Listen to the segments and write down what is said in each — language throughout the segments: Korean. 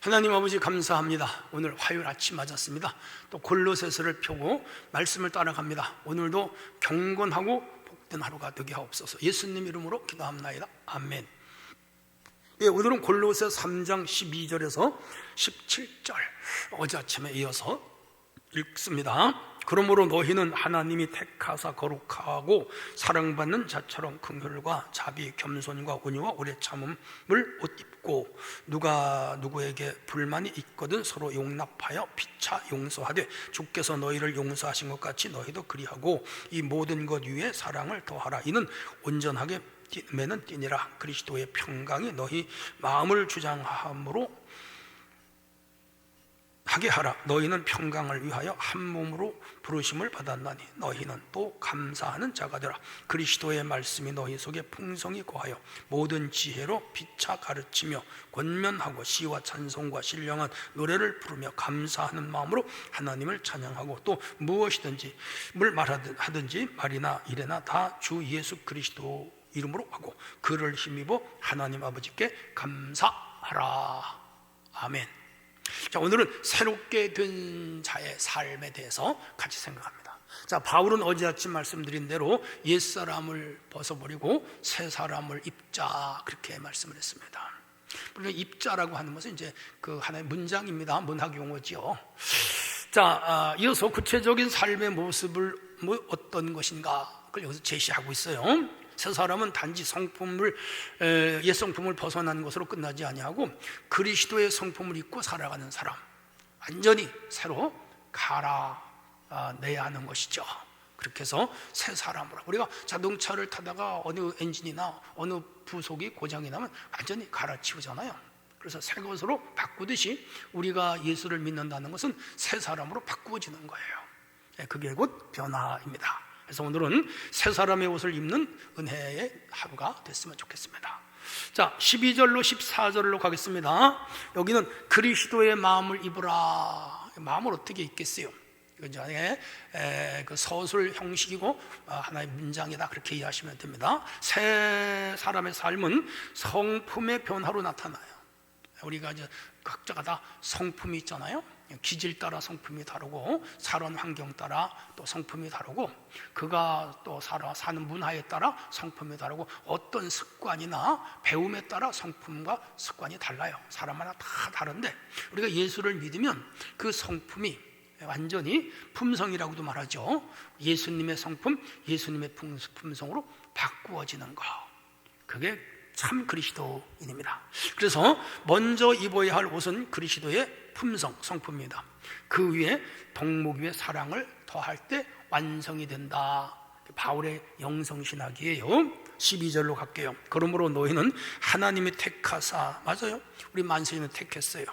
하나님 아버지 감사합니다. 오늘 화요일 아침 맞았습니다. 또 골로새서를 펴고 말씀을 따라갑니다. 오늘도 경건하고 복된 하루가 되게 하옵소서. 예수님 이름으로 기도합나이다. 아멘. 예, 오늘은 골로새 3장 12절에서 17절 어제 아침에 이어서 읽습니다. 그러므로 너희는 하나님이 택하사 거룩하고 사랑받는 자처럼 긍휼과 자비, 겸손과 온유와 오래 참음을 옷 입고 누가 누구에게 불만이 있거든 서로 용납하여 피차 용서하되 주께서 너희를 용서하신 것 같이 너희도 그리하고 이 모든 것 위에 사랑을 더하라 이는 온전하게 매는 띠니라 그리스도의 평강이 너희 마음을 주장함으로 하게 하라. 너희는 평강을 위하여 한 몸으로 부르심을 받았나니 너희는 또 감사하는 자가 되라. 그리스도의 말씀이 너희 속에 풍성히 거하여 모든 지혜로 피차 가르치며 권면하고 시와 찬송과 신령한 노래를 부르며 감사하는 마음으로 하나님을 찬양하고 또 무엇이든지 뭘 말하든지 말이나 일에나 다 주 예수 그리스도 이름으로 하고 그를 힘입어 하나님 아버지께 감사하라. 아멘 자, 오늘은 새롭게 된 자의 삶에 대해서 같이 생각합니다. 자, 바울은 어제 아침 말씀드린 대로 옛사람을 벗어버리고 새 사람을 입자 그렇게 말씀을 했습니다. 물론 입자라고 하는 것은 이제 그 하나의 문장입니다. 문학 용어지요. 자, 아, 이어서 구체적인 삶의 모습을 뭐 어떤 것인가 그걸 여기서 제시하고 있어요. 새 사람은 단지 성품을 옛 성품을 벗어난 것으로 끝나지 아니하고 그리스도의 성품을 입고 살아가는 사람 완전히 새로 갈아내야 하는 것이죠. 그렇게 해서 새 사람으로 우리가 자동차를 타다가 어느 엔진이나 어느 부속이 고장이 나면 완전히 갈아치우잖아요. 그래서 새 것으로 바꾸듯이 우리가 예수를 믿는다는 것은 새 사람으로 바꾸어지는 거예요. 예, 그게 곧 변화입니다. 그래서 오늘은 새 사람의 옷을 입는 은혜의 하루가 됐으면 좋겠습니다. 자, 12절로 14절로 가겠습니다. 여기는 그리스도의 마음을 입으라. 마음을 어떻게 입겠어요? 이제 그 서술 형식이고 어, 하나의 문장이다 그렇게 이해하시면 됩니다. 새 사람의 삶은 성품의 변화로 나타나요. 우리가 이제 각자가 다 성품이 있잖아요. 기질 따라 성품이 다르고 살원 환경 따라 또 성품이 다르고 그가 또 살아 사는 문화에 따라 성품이 다르고 어떤 습관이나 배움에 따라 성품과 습관이 달라요. 사람마다 다 다른데 우리가 예수를 믿으면 그 성품이 완전히 품성이라고도 말하죠. 예수님의 성품, 예수님의 품성으로 바꾸어지는 거. 그게 참 그리스도인입니다. 그래서 먼저 입어야 할 옷은 그리스도의 품성, 성품입니다. 그 위에 덕목 위에 사랑을 더할 때 완성이 된다. 바울의 영성신학이에요. 12절로 갈게요. 그러므로 너희는 하나님이 택하사 맞아요. 우리 만세는 택했어요.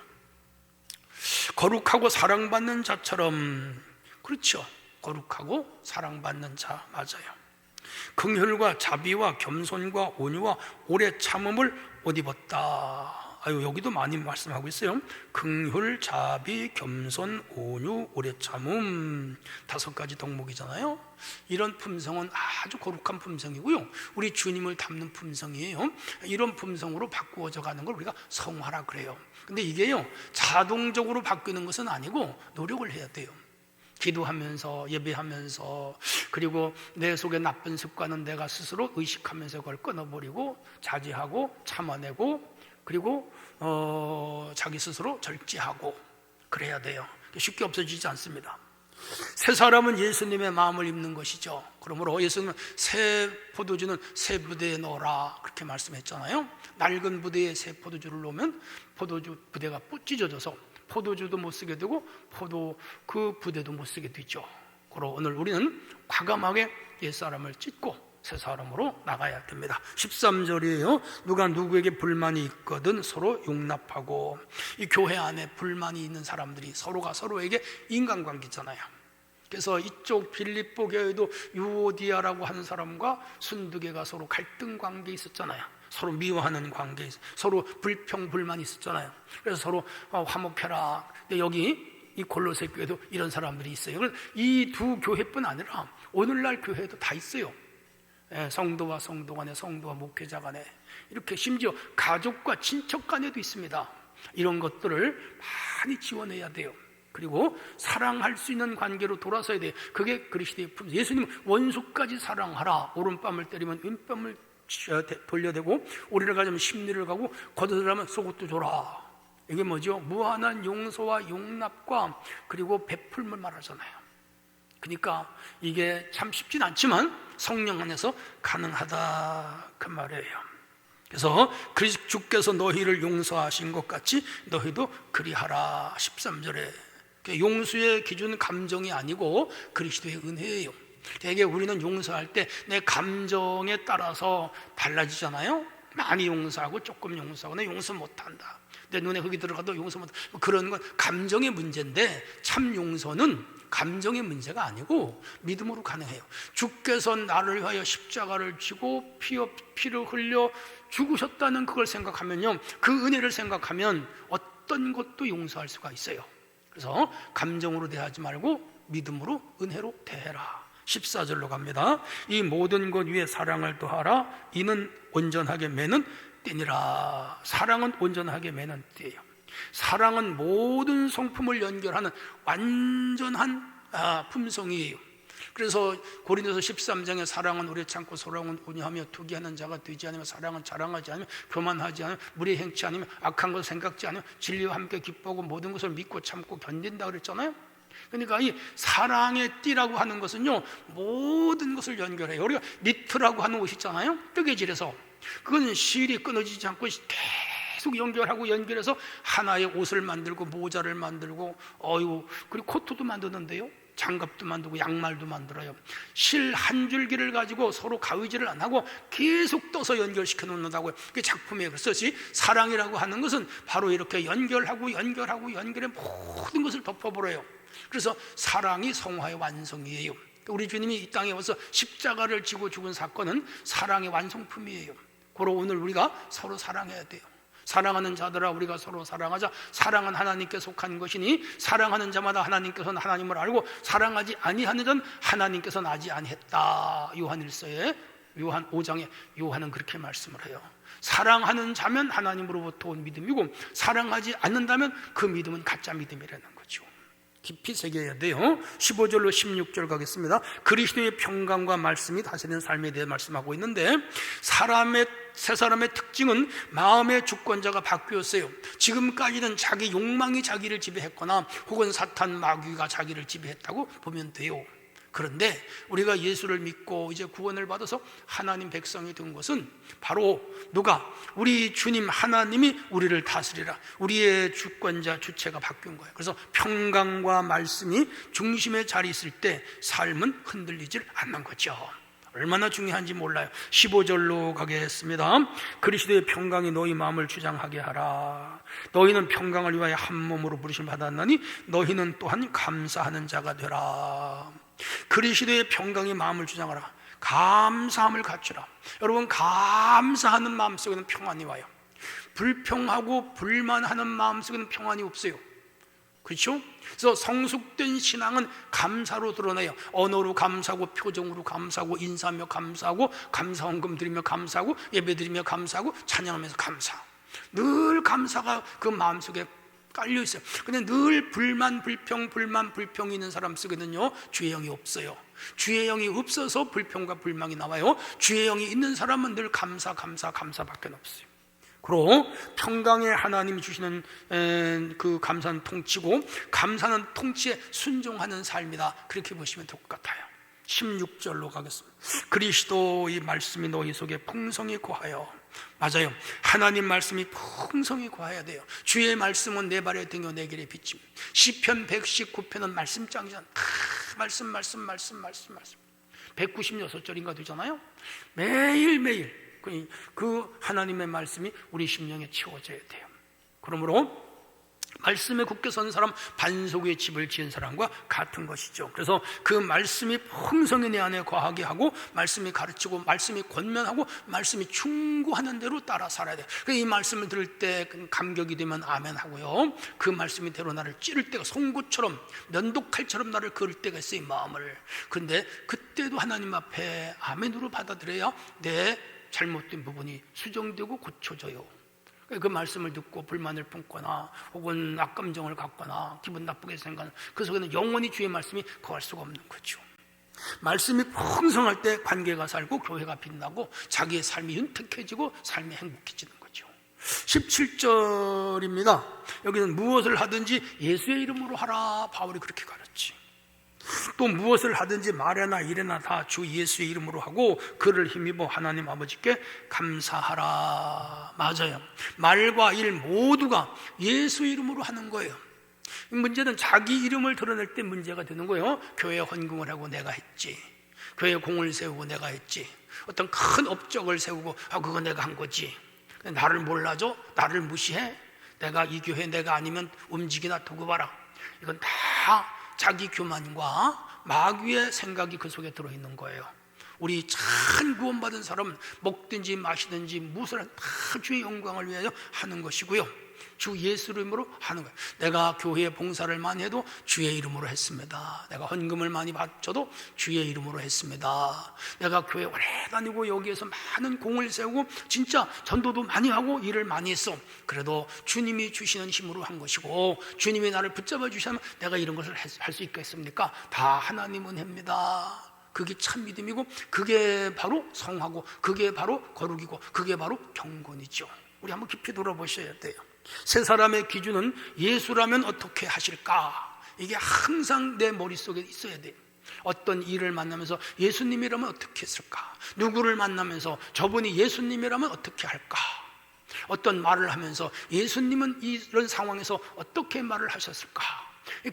거룩하고 사랑받는 자처럼 그렇죠. 거룩하고 사랑받는 자 맞아요. 긍휼과 자비와 겸손과 온유와 오래 참음을 옷 입었다. 아유 여기도 많이 말씀하고 있어요. 긍휼, 자비, 겸손, 온유, 오래 참음 다섯 가지 덕목이잖아요. 이런 품성은 아주 거룩한 품성이고요. 우리 주님을 닮는 품성이에요. 이런 품성으로 바꾸어져 가는 걸 우리가 성화라 그래요. 근데 이게요 자동적으로 바뀌는 것은 아니고 노력을 해야 돼요. 기도하면서 예배하면서 그리고 내 속에 나쁜 습관은 내가 스스로 의식하면서 그걸 끊어버리고 자제하고 참아내고 그리고 어, 자기 스스로 절제하고 그래야 돼요. 쉽게 없어지지 않습니다. 새 사람은 예수님의 마음을 입는 것이죠. 그러므로 예수님은 새 포도주는 새 부대에 넣어라 그렇게 말씀했잖아요. 낡은 부대에 새 포도주를 넣으면 포도주 부대가 찢어져서 포도주도 못 쓰게 되고 포도 그 부대도 못 쓰게 되죠. 그러 오늘 우리는 과감하게 옛 사람을 찢고 새 사람으로 나가야 됩니다. 13절이에요. 누가 누구에게 불만이 있거든 서로 용납하고 이 교회 안에 불만이 있는 사람들이 서로가 서로에게 인간관계잖아요. 그래서 이쪽 빌립보 교회도 유오디아라고 하는 사람과 순두개가 서로 갈등 관계 있었잖아요. 서로 미워하는 관계, 서로 불평 불만이 있었잖아요. 그래서 서로 어, 화목해라. 근데 여기 이 골로새 교회도 이런 사람들이 있어요. 이 두 교회뿐 아니라 오늘날 교회도 다 있어요. 예, 성도와 성도 간에 성도와 목회자 간에 이렇게 심지어 가족과 친척 간에도 있습니다. 이런 것들을 많이 지원해야 돼요. 그리고 사랑할 수 있는 관계로 돌아서야 돼요. 그게 그리스도의 품. 예수님 원수까지 사랑하라. 오른뺨을 때리면 왼뺨을 돌려대고 오리를 가지면 심리를 가고 걷어들라면 속옷도 줘라. 이게 뭐죠? 무한한 용서와 용납과 그리고 베풀물 말하잖아요. 그러니까 이게 참 쉽진 않지만 성령 안에서 가능하다 그 말이에요. 그래서 주께서 너희를 용서하신 것 같이 너희도 그리하라 13절에 용수의 기준 감정이 아니고 그리스도의 은혜예요. 대개 우리는 용서할 때 내 감정에 따라서 달라지잖아요. 많이 용서하고 조금 용서하고 내 용서 못한다. 내 눈에 흙이 들어가도 용서 못 그런 건 감정의 문제인데 참 용서는 감정의 문제가 아니고 믿음으로 가능해요. 주께서 나를 위하여 십자가를 지고 피, 피를 흘려 죽으셨다는 그걸 생각하면요. 그 은혜를 생각하면 어떤 것도 용서할 수가 있어요. 그래서 감정으로 대하지 말고 믿음으로 은혜로 대해라. 14절로 갑니다. 이 모든 것 위에 사랑을 더하라. 이는 온전하게 매는 띠니라. 사랑은 온전하게 매는 띠예요. 사랑은 모든 성품을 연결하는 완전한 아, 품성이에요. 그래서 고린도서 13장에 사랑은 오래 참고 소랑은 온유하며 투기하는 자가 되지 않으며 사랑은 자랑하지 않으며 교만하지 않으며 무리 행치 않으며 악한 것을 생각지 않으며 진리와 함께 기뻐하고 모든 것을 믿고 참고 견딘다 그랬잖아요. 그러니까 이 사랑의 띠라고 하는 것은요 모든 것을 연결해요. 우리가 니트라고 하는 옷 있잖아요. 뜨개질에서 그건 실이 끊어지지 않고 계속 연결하고 연결해서 하나의 옷을 만들고 모자를 만들고 어유 그리고 코트도 만드는데요. 장갑도 만들고 양말도 만들어요. 실 한 줄기를 가지고 서로 가위질을 안 하고 계속 떠서 연결시켜 놓는다고요. 그 작품이에요. 그래서 사랑이라고 하는 것은 바로 이렇게 연결하고 연결하고 연결해 모든 것을 덮어버려요. 그래서 사랑이 성화의 완성이에요. 우리 주님이 이 땅에 와서 십자가를 지고 죽은 사건은 사랑의 완성품이에요. 그러 오늘 우리가 서로 사랑해야 돼요. 사랑하는 자들아 우리가 서로 사랑하자. 사랑은 하나님께 속한 것이니 사랑하는 자마다 하나님께서는 하나님을 알고 사랑하지 아니하는 자는 하나님께서는 아지 아니했다. 요한일서에 요한 5장에 요한은 그렇게 말씀을 해요. 사랑하는 자면 하나님으로부터 온 믿음이고 사랑하지 않는다면 그 믿음은 가짜 믿음이라는 깊이 새겨야 돼요. 15절로 16절 가겠습니다. 그리스도의 평강과 말씀이 다스리는 삶에 대해 말씀하고 있는데 사람의 세 사람의 특징은 마음의 주권자가 바뀌었어요. 지금까지는 자기 욕망이 자기를 지배했거나 혹은 사탄 마귀가 자기를 지배했다고 보면 돼요. 그런데 우리가 예수를 믿고 이제 구원을 받아서 하나님 백성이 된 것은 바로 누가 우리 주님 하나님이 우리를 다스리라 우리의 주권자 주체가 바뀐 거예요. 그래서 평강과 말씀이 중심에 자리 있을 때 삶은 흔들리질 않는 거죠. 얼마나 중요한지 몰라요. 15절로 가겠습니다. 그리스도의 평강이 너희 마음을 주장하게 하라. 너희는 평강을 위하여 한 몸으로 부르심 받았나니 너희는 또한 감사하는 자가 되라. 그리스도의 평강이 마음을 주장하라. 감사함을 갖추라. 여러분 감사하는 마음 속에는 평안이 와요. 불평하고 불만하는 마음 속에는 평안이 없어요. 그렇죠? 그래서 성숙된 신앙은 감사로 드러나요. 언어로 감사하고 표정으로 감사하고 인사하며 감사하고 감사원금 드리며 감사하고 예배 드리며 감사하고 찬양하면서 감사. 늘 감사가 그 마음속에 깔려 있어요. 근데 늘 불만, 불평, 불만, 불평이 있는 사람 속에는요, 주의 영이 없어요. 주의 영이 없어서 불평과 불망이 나와요. 주의 영이 있는 사람은 늘 감사, 감사, 감사밖에 없어요. 그리고 평강의 하나님이 주시는 그 감사는 통치고 감사는 통치에 순종하는 삶이다. 그렇게 보시면 될 것 같아요. 16절로 가겠습니다. 그리스도의 말씀이 너희 속에 풍성히 고하여 맞아요. 하나님 말씀이 풍성히 고해야 돼요. 주의 말씀은 내 발에 등여 내 길에 비침. 시편 119편은 말씀장이잖아. 말씀 말씀 말씀 말씀 말씀. 196절인가 되잖아요. 매일매일 그, 그 하나님의 말씀이 우리 심령에 채워져야 돼요. 그러므로 말씀에 굳게 선 사람 반석 의 집을 지은 사람과 같은 것이죠. 그래서 그 말씀이 풍성히 내 안에 과하게 하고 말씀이 가르치고 말씀이 권면하고 말씀이 충고하는 대로 따라 살아야 돼요. 이 말씀을 들을 때 감격이 되면 아멘 하고요. 그 말씀이 대로 나를 찌를 때가 송구처럼 면도칼처럼 나를 그을 때가 있어요. 마음을. 근데 그때도 하나님 앞에 아멘으로 받아들여야 내 잘못된 부분이 수정되고 고쳐져요. 그 말씀을 듣고 불만을 품거나 혹은 악감정을 갖거나 기분 나쁘게 생각하는 그 속에는 영원히 주의 말씀이 거할 수가 없는 거죠. 말씀이 풍성할 때 관계가 살고 교회가 빛나고 자기의 삶이 윤택해지고 삶이 행복해지는 거죠. 17절입니다. 여기는 무엇을 하든지 예수의 이름으로 하라. 바울이 그렇게 가르치. 또 무엇을 하든지 말이나 일이나 다 주 예수의 이름으로 하고 그를 힘입어 하나님 아버지께 감사하라. 맞아요. 말과 일 모두가 예수 이름으로 하는 거예요. 문제는 자기 이름을 드러낼 때 문제가 되는 거예요. 교회 헌금을 하고 내가 했지. 교회 공을 세우고 내가 했지. 어떤 큰 업적을 세우고 아 그거 내가 한 거지. 나를 몰라줘? 나를 무시해? 내가 이 교회 내가 아니면 움직이나 두고 봐라. 이건 다 자기 교만과 마귀의 생각이 그 속에 들어있는 거예요. 우리 참 구원받은 사람 먹든지 마시든지 무엇을 다 주의 영광을 위하여 하는 것이고요. 주 예수 이름으로 하는 거예요. 내가 교회에 봉사를 많이 해도 주의 이름으로 했습니다. 내가 헌금을 많이 바쳐도 주의 이름으로 했습니다. 내가 교회 오래 다니고 여기에서 많은 공을 세우고 진짜 전도도 많이 하고 일을 많이 했어. 그래도 주님이 주시는 힘으로 한 것이고 주님이 나를 붙잡아 주시면 내가 이런 것을 할 수 있겠습니까? 다 하나님은 합니다. 그게 참 믿음이고 그게 바로 성하고 그게 바로 거룩이고 그게 바로 경건이죠. 우리 한번 깊이 돌아보셔야 돼요. 세 사람의 기준은 예수라면 어떻게 하실까? 이게 항상 내 머릿속에 있어야 돼요. 어떤 일을 만나면서 예수님이라면 어떻게 했을까? 누구를 만나면서 저분이 예수님이라면 어떻게 할까? 어떤 말을 하면서 예수님은 이런 상황에서 어떻게 말을 하셨을까?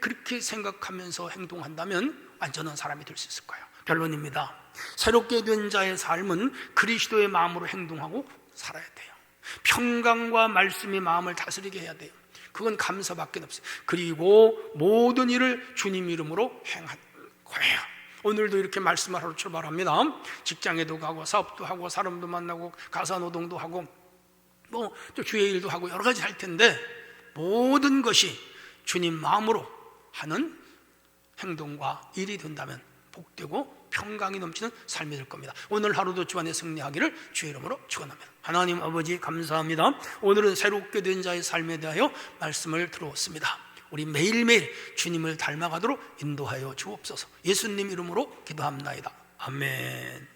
그렇게 생각하면서 행동한다면 완전한 사람이 될 수 있을 거예요. 결론입니다. 새롭게 된 자의 삶은 그리스도의 마음으로 행동하고 살아야 돼요. 평강과 말씀이 마음을 다스리게 해야 돼요. 그건 감사밖에 없어요. 그리고 모든 일을 주님 이름으로 행한 거예요. 오늘도 이렇게 말씀을 하러 출발합니다. 직장에도 가고 사업도 하고 사람도 만나고 가사 노동도 하고 뭐 또 주의 일도 하고 여러 가지 할 텐데 모든 것이 주님 마음으로 하는 행동과 일이 된다면 복되고 평강이 넘치는 삶이 될 겁니다. 오늘 하루도 주안에 승리하기를 주의 이름으로 축원합니다. 하나님 아버지 감사합니다. 오늘은 새롭게 된 자의 삶에 대하여 말씀을 들어왔습니다. 우리 매일매일 주님을 닮아가도록 인도하여 주옵소서. 예수님 이름으로 기도합나이다. 아멘.